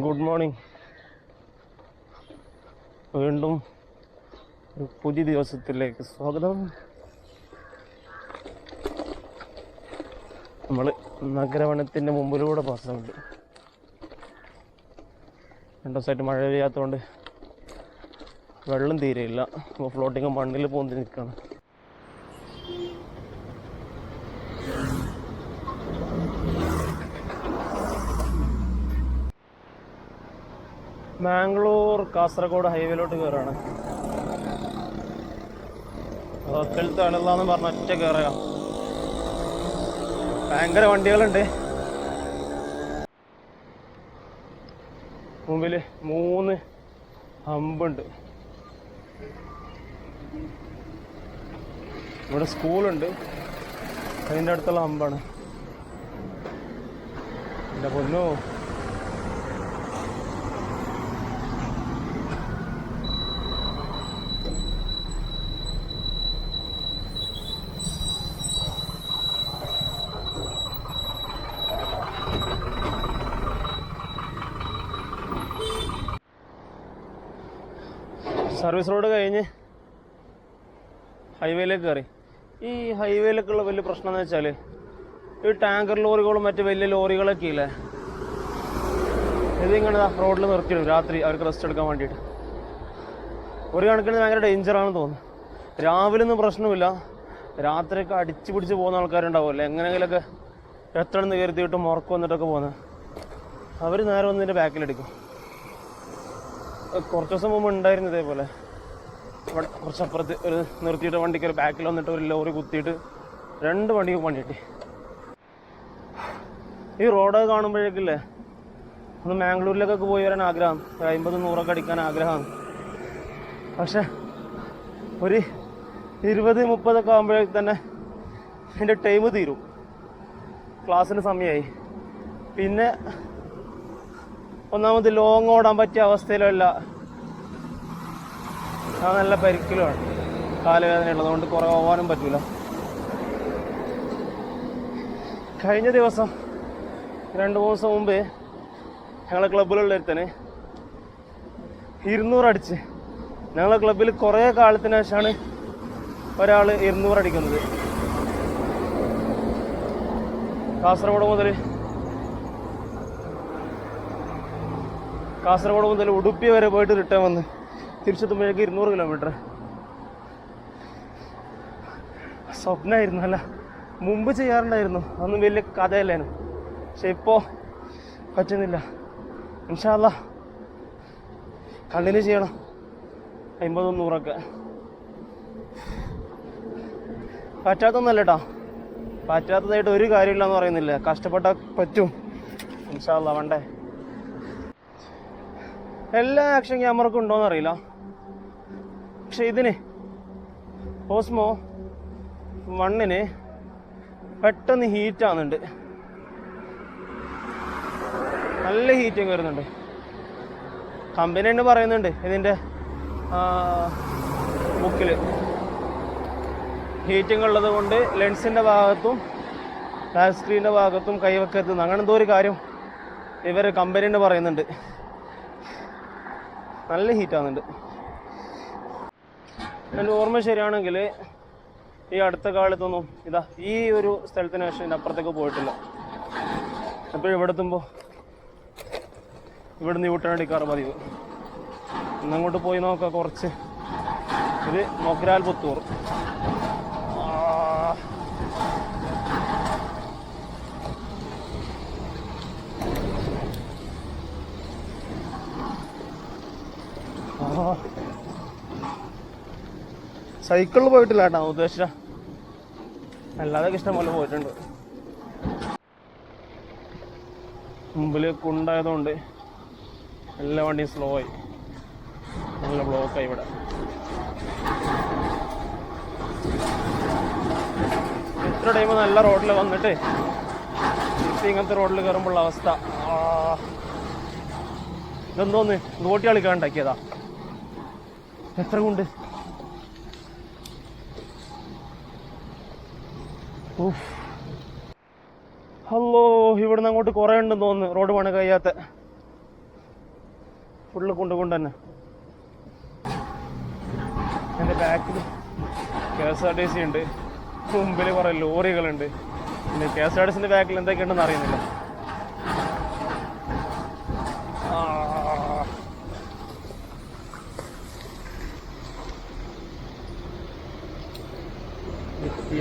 Good morning വീണ്ടും ഒരു പുതിയ ദിവസത്തിലേക്ക് സ്വാഗതം. നമ്മൾ നഗരവനത്തിന്റെ മുമ്പിലൂടെ പാസ്സുണ്ട് രണ്ടു ദിവസമായിട്ട് മഴ പെയ്യാത്തതുകൊണ്ട് വെള്ളം തീരെയില്ല. അപ്പോൾ ഫ്ലോട്ടിങ് മണ്ണിൽ പോകുന്നത് നിൽക്കുകയാണ്. മാംഗ്ലൂർ കാസർഗോഡ് ഹൈവേയിലോട്ട് കയറാണ് ഹോസ്റ്റലത്തെ ആളെന്ന് പറഞ്ഞ ഒറ്റ കയറുക ഭയങ്കര വണ്ടികളുണ്ട്. മുമ്പിൽ മൂന്ന് ഹമ്പുണ്ട്. ഇവിടെ സ്കൂളുണ്ട്. അതിന്റെ അടുത്തുള്ള ഹമ്പാണ്. എന്റെ പൊന്നോ. സർവീസ് റോഡ് കഴിഞ്ഞ് ഹൈവേയിലേക്ക് കയറി. ഈ ഹൈവേയിലേക്കുള്ള വലിയ പ്രശ്നം എന്ന് വെച്ചാൽ ഈ ടാങ്കർ ലോറികളും മറ്റ് വലിയ ലോറികളൊക്കെ ഇല്ലേ? ഇതിങ്ങനെ റോഡിൽ നിർത്തിയിടും. രാത്രി അവർക്ക് റെസ്റ്റ് എടുക്കാൻ വേണ്ടിയിട്ട്. ഒരു കണക്കിന് ഭയങ്കര ഡേഞ്ചറാണെന്ന് തോന്നുന്നു. രാവിലെ ഒന്നും പ്രശ്നമില്ല. രാത്രിയൊക്കെ അടിച്ചു പിടിച്ച് പോകുന്ന ആൾക്കാരുണ്ടാവുമല്ലോ എങ്ങനെയെങ്കിലൊക്കെ എത്ര നിന്ന് കരുതിയിട്ട് മുറക്കം വന്നിട്ടൊക്കെ പോകുന്നത്. അവർ നേരെ വന്നതിന്റെ ബാക്കിലെടുക്കും കുറച്ച് ദിവസം മുമ്പ് ഉണ്ടായിരുന്നു ഇതേപോലെ. ഇവിടെ കുറച്ചപ്പുറത്ത് ഒരു നിർത്തിയിട്ട് വണ്ടിക്ക് ഒരു ബാക്കിൽ വന്നിട്ട് ഒരു ലോറി കുത്തിയിട്ട് രണ്ട് വണ്ടിക്ക് പണി കിട്ടി. ഈ റോഡ് കാണുമ്പോഴേക്കില്ലേ ഒന്ന് മാംഗ്ലൂരിലേക്കൊക്കെ പോയി വരാൻ ആഗ്രഹം. ഒരു അമ്പത് നൂറൊക്കെ അടിക്കാൻ ആഗ്രഹമാണ് പക്ഷെ ഒരു ഇരുപത് മുപ്പതൊക്കെ ആകുമ്പോഴേക്ക് തന്നെ എന്റെ ടൈം തീരും. ക്ലാസ്സിന് സമയമായി പിന്നെ ഒന്നാമത് ലോങ് ഓടാൻ പറ്റിയ അവസ്ഥയിലല്ല. ഞാൻ നല്ല പരിക്കലുമാണ്. കാലുവേദന ഉള്ളതുകൊണ്ട് കുറേ പോകാനും പറ്റൂല. കഴിഞ്ഞ ദിവസം രണ്ട് മൂന്ന് ദിവസം മുമ്പ് ഞങ്ങളെ ക്ലബിലുള്ള ഒരുത്തന് ഇരുന്നൂറ് അടിച്ച്. ഞങ്ങളെ ക്ലബിൽ കുറേ കാലത്തിന് ശേഷമാണ് ഒരാൾ ഇരുന്നൂറ് അടിക്കുന്നത്. കാസർഗോഡ് മുതൽ കാസർഗോഡ് മുതൽ ഉടുപ്പി വരെ പോയിട്ട് റിട്ടേൺ വന്ന് തിരിച്ചെത്തുമ്പോഴേക്ക് ഇരുന്നൂറ് കിലോമീറ്റർ സ്വപ്നമായിരുന്നു അല്ല മുമ്പ് ചെയ്യാറുണ്ടായിരുന്നു. അതൊന്നും വലിയ കഥയല്ലായിരുന്നു. പക്ഷെ ഇപ്പോൾ പറ്റുന്നില്ല. ഇൻഷാല്ല കണ്ടിന്യൂ ചെയ്യണം. അമ്പതും നൂറൊക്കെ. പറ്റാത്തൊന്നല്ല കേട്ടോ പറ്റാത്തതായിട്ട് ഒരു കാര്യമില്ല എന്ന് പറയുന്നില്ല. കഷ്ടപ്പെട്ടാൽ പറ്റും. ഇൻഷാല്ല വേണ്ടേ. എല്ലാ ആക്ഷൻ ക്യാമറക്കും ഉണ്ടോയെന്ന് അറിയില്ല. പക്ഷെ ഇതിന് ഓസ്മോ വണ്ണിന് പെട്ടെന്ന് ഹീറ്റ് ആവുന്നുണ്ട്. നല്ല ഹീറ്റിങ് വരുന്നുണ്ട്. കമ്പനി തന്നെ പറയുന്നുണ്ട് ഇതിന്റെ ബുക്കിൽ ഹീറ്റിംഗ് ഉള്ളത് കൊണ്ട് ലെൻസിന്റെ ഭാഗത്തും ബാക്ക് സ്ക്രീനിന്റെ ഭാഗത്തും കൈവക്കരുത്. അങ്ങനെ എന്തോ ഒരു കാര്യം ഇവർ കമ്പനി തന്നെ പറയുന്നുണ്ട്. നല്ല ഹീറ്റ് ആവുന്നുണ്ട് എന്റെ ഓർമ്മ ശരിയാണെങ്കിൽ ഈ അടുത്ത കാലത്തൊന്നും ഇതാ ഈ ഒരു സ്ഥലത്തിന് ശേഷം ഇതിന്റെ അപ്പുറത്തേക്ക് പോയിട്ടില്ല. എപ്പോഴും ഇവിടെ എത്തുമ്പോൾ ഇവിടുന്ന് യൂട്ടേൺ പതിവ്. ഇന്നങ്ങോട്ട് പോയി നോക്കാം കുറച്ച്. ഇത് മൊഗ്രാൽ പുത്തൂർ. സൈക്കിളിൽ പോയിട്ടില്ല കേട്ടോ ഉദ്ദേശിച്ച. അല്ലാതെ ഇഷ്ടം പോലെ പോയിട്ടുണ്ട്. മുമ്പിൽ കുണ്ടായതുകൊണ്ട് എല്ലാ വണ്ടിയും സ്ലോ ആയി. നല്ല ബ്ലോക്കായി ഇവിടെ. എത്ര ടൈം നല്ല റോഡിൽ വന്നിട്ട് ഇങ്ങനത്തെ റോഡിൽ കയറുമ്പോഴുള്ള അവസ്ഥ. ഇതെന്തോന്ന്? നോട്ടി കളിക്കാൻ ഉണ്ടാക്കിയതാ. എത്ര കൊണ്ട്? ഹലോ ഇവിടുന്ന് അങ്ങോട്ട് കുറേ ഉണ്ടെന്ന് തോന്നുന്നു. റോഡ് പണി കഴിയാത്ത. ഫുള്ള് കൊണ്ടുകൊണ്ട് തന്നെ. എന്റെ ബാക്കിൽ K S R T C ഉണ്ട്. മുമ്പിൽ കുറേ ലോറികളുണ്ട്. പിന്നെ കെ എസ് ആർ ടി സിന്റെ ബാക്കിൽ എന്തൊക്കെയുണ്ടെന്ന് അറിയുന്നില്ല.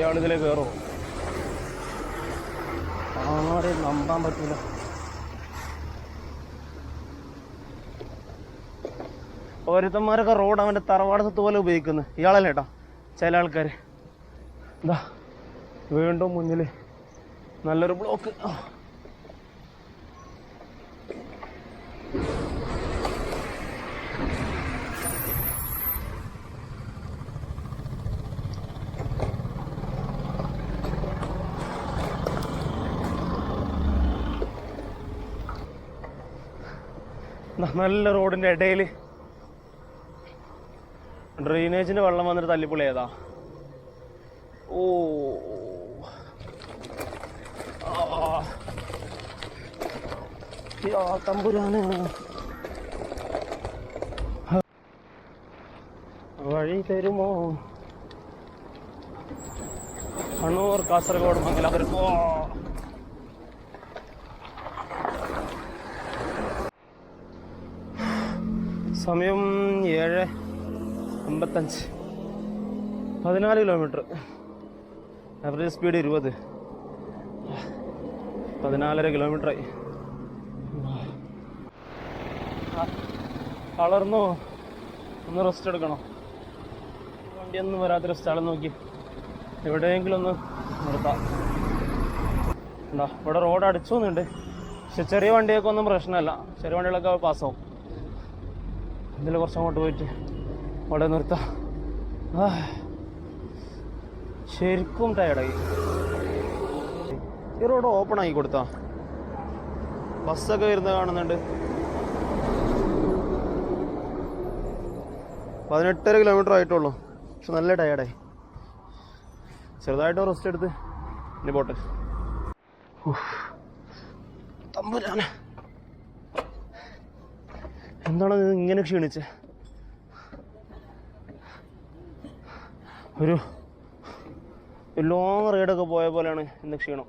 ഇയാളിതിലെ കയറോ ആരെയും നമ്പാൻ പറ്റൂല. ഓരോരുത്തന്മാരൊക്കെ റോഡ് അവന്റെ തറവാട് സ്വത്ത് പോലെ ഉപയോഗിക്കുന്നു. ഇയാളല്ലേ കേട്ടോ ചില ആൾക്കാർ എന്താ വീണ്ടും മുന്നിൽ നല്ലൊരു ബ്ലോക്ക്. നല്ല റോഡിന്റെ ഇടയിൽ ഡ്രെയിനേജിന്റെ വെള്ളം വന്നിട്ട് തല്ലിപ്പൊളി ഏതാ ഓ. തമ്പുരാന്. വഴി തരുമോ? കണ്ണൂർ കാസർഗോഡ് മംഗലാപുരം. ഓ സമയം ഏഴ് അമ്പത്തഞ്ച്. പതിനാല് കിലോമീറ്റർ. ആവറേജ് സ്പീഡ് ഇരുപത്. പതിനാലര കിലോമീറ്ററായി. കളർന്നോ ഒന്ന് റെസ്റ്റ് എടുക്കണോ. വണ്ടിയൊന്നും വരാത്തൊരു സ്ഥലം നോക്കി. എവിടെയെങ്കിലും ഒന്ന് നിർത്താം. ഇവിടെ റോഡ് അടിച്ചു അടിച്ചോന്നുണ്ട് പക്ഷെ ചെറിയ വണ്ടിയൊക്കെ ഒന്നും പ്രശ്നമല്ല. ചെറിയ വണ്ടികളൊക്കെ പാസ്സാവും ഇതിൽ കുറച്ച് അങ്ങോട്ട് പോയിട്ട് അവിടെ നിർത്താം. ശരിക്കും ടയർഡായി ഈ റോഡ് ഓപ്പൺ ആക്കി കൊടുത്താ. ബസ്സൊക്കെ വരുന്നത് കാണുന്നുണ്ട്. പതിനെട്ടര കിലോമീറ്റർ ആയിട്ടുള്ളൂ. പക്ഷെ നല്ല ടയർഡായി ചെറുതായിട്ട് റെസ്റ്റ് എടുത്ത് ഇനി പോട്ടെ. തമ്പുരാനെ. എന്താണ് ഇങ്ങനെ ക്ഷീണിച്ച്? ഒരു ലോങ് റൈഡൊക്കെ പോയ പോലെയാണ് ഇന്ന് ക്ഷീണം.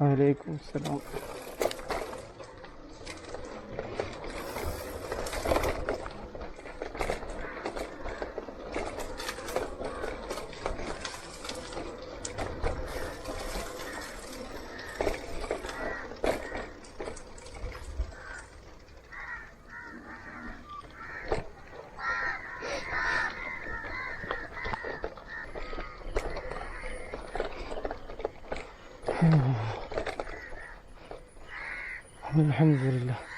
വലൈക്കും സലാം. الحمد لله.